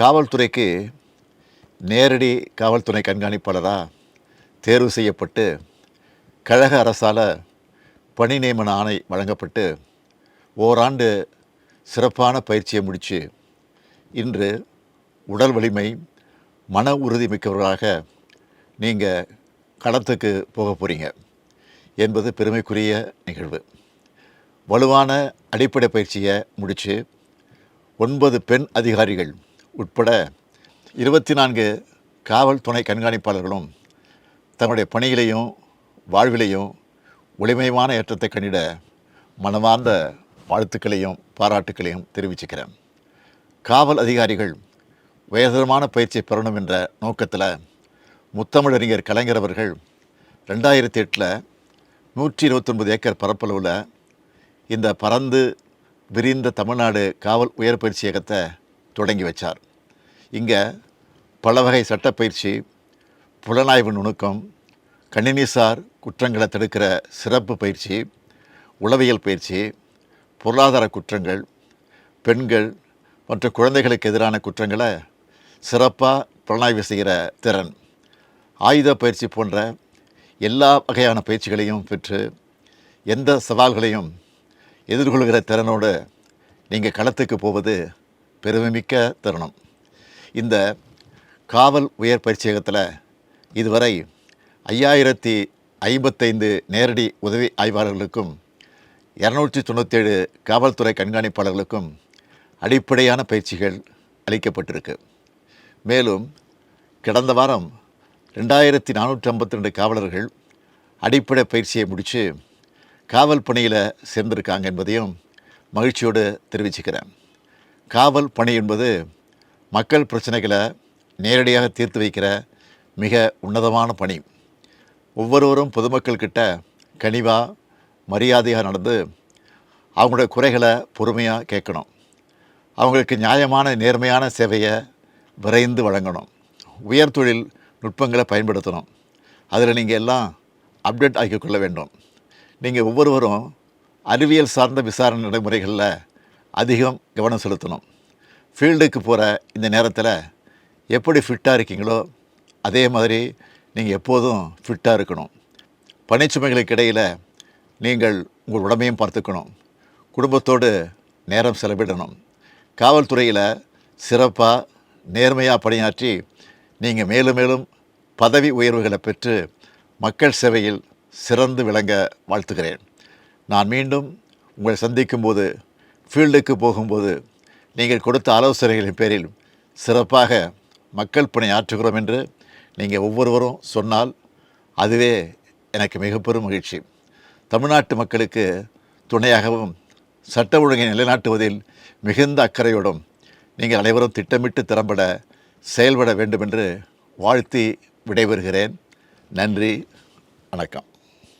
காவல்துறைக்கு நேரடி காவல்துறை கண்காணிப்பாளராக தேர்வு செய்யப்பட்டு கழக அரசால் பணி நியமன ஆணை வழங்கப்பட்டு ஓராண்டு சிறப்பான பயிற்சியை முடித்து இன்று உடல் வலிமை மன உறுதி மிக்கவர்களாக நீங்கள் களத்துக்கு போக போகிறீங்க என்பது பெருமைக்குரிய நிகழ்வு. வலுவான அடிப்படை பயிற்சியை முடித்து ஒன்பது பெண் அதிகாரிகள் உட்பட இருபத்தி நான்கு காவல் துணை கண்காணிப்பாளர்களும் தங்களுடைய பணிகளையும் வாழ்விலையும் ஒளிமயமான ஏற்றத்தை கண்டிட மனமார்ந்த வாழ்த்துக்களையும் பாராட்டுக்களையும் தெரிவிச்சுக்கிறேன். காவல் அதிகாரிகள் உயர்தரமான பயிற்சியை பெறணும் என்ற நோக்கத்தில் முத்தமிழறிஞர் கலைஞர் அவர்கள் ரெண்டாயிரத்தி எட்டில் நூற்றி இருபத்தொன்பது ஏக்கர் பரப்பளவில் இந்த பறந்து விரிந்த தமிழ்நாடு காவல் உயர் பயிற்சியகத்தை தொடங்கி வச்சார். இங்கே பல வகை சட்டப்பயிற்சி புலனாய்வு நுணுக்கம் கணினிசார் குற்றங்களை தடுக்கிற சிறப்பு பயிற்சி உளவியல் பயிற்சி பொருளாதார குற்றங்கள் பெண்கள் மற்றும் குழந்தைகளுக்கு எதிரான குற்றங்களை சிறப்பாக புலனாய்வு செய்கிற திறன். ஆயுத பயிற்சி போன்ற எல்லா வகையான பயிற்சிகளையும் பெற்று எந்த சவால்களையும் எதிர்கொள்கிற திறனோடு நீங்கள் களத்துக்கு போவது பெருமைமிக்க தருணம். இந்த காவல் உயர் பயிற்சியகத்தில் இதுவரை ஐயாயிரத்தி ஐம்பத்தைந்து நேரடி உதவி ஆய்வாளர்களுக்கும் இரநூற்றி தொண்ணூற்றேழு காவல்துறை கண்காணிப்பாளர்களுக்கும் அடிப்படையான பயிற்சிகள் அளிக்கப்பட்டிருக்கு. மேலும் கடந்த வாரம் ரெண்டாயிரத்தி நானூற்றி ஐம்பத்தி ரெண்டு காவலர்கள் அடிப்படை பயிற்சியை முடித்து காவல் பணியில் சேர்ந்திருக்காங்க என்பதையும் மகிழ்ச்சியோடு தெரிவிச்சுக்கிறேன். காவல் பணி என்பது மக்கள் பிரச்சனைகளை நேரடியாக தீர்த்து வைக்கிற மிக உன்னதமான பணி. ஒவ்வொருவரும் பொதுமக்கள்கிட்ட கனிவாக மரியாதையாக நடந்து அவங்களுடைய குறைகளை பொறுமையாக கேட்கணும். அவங்களுக்கு நியாயமான நேர்மையான சேவையை விரைந்து வழங்கணும். உயர் தொழில் நுட்பங்களை பயன்படுத்தணும். அதில் நீங்கள் எல்லாம் அப்டேட் ஆக்கிக்கொள்ள வேண்டும். நீங்கள் ஒவ்வொருவரும் அறிவியல் சார்ந்த விசாரணை நடைமுறைகளில் அதிகம் கவனம் செலுத்தணும். ஃபீல்டுக்கு போகிற இந்த நேரத்தில் எப்படி ஃபிட்டாக இருக்கீங்களோ அதே மாதிரி நீங்கள் எப்போதும் ஃபிட்டாக இருக்கணும். பணிச்சுமைகளுக்கு இடையில் நீங்கள் உங்கள் உடம்பையும் பார்த்துக்கணும். குடும்பத்தோடு நேரம் செலவிடணும். காவல்துறையில் சிறப்பாக நேர்மையாக பணியாற்றி நீங்கள் மேலும் மேலும் பதவி உயர்வுகளை பெற்று மக்கள் சேவையில் சிறந்து விளங்க வாழ்த்துகிறேன். நான் மீண்டும் உங்களை சந்திக்கும்போது ஃபீல்டுக்கு போகும்போது நீங்கள் கொடுத்த ஆலோசனைகளின் பேரில் சிறப்பாக மக்கள் பணி ஆற்றுகிறோம் என்று நீங்கள் ஒவ்வொருவரும் சொன்னால் அதுவே எனக்கு மிக பெரும் மகிழ்ச்சி. தமிழ்நாட்டு மக்களுக்கு துணையாகவும் சட்ட ஒழுங்கை நிலைநாட்டுவதில் மிகுந்த அக்கறையோடும் நீங்கள் அனைவரும் திட்டமிட்டு திறம்பட செயல்பட வேண்டும் என்று வாழ்த்தி விடைபெறுகிறேன். நன்றி வணக்கம்.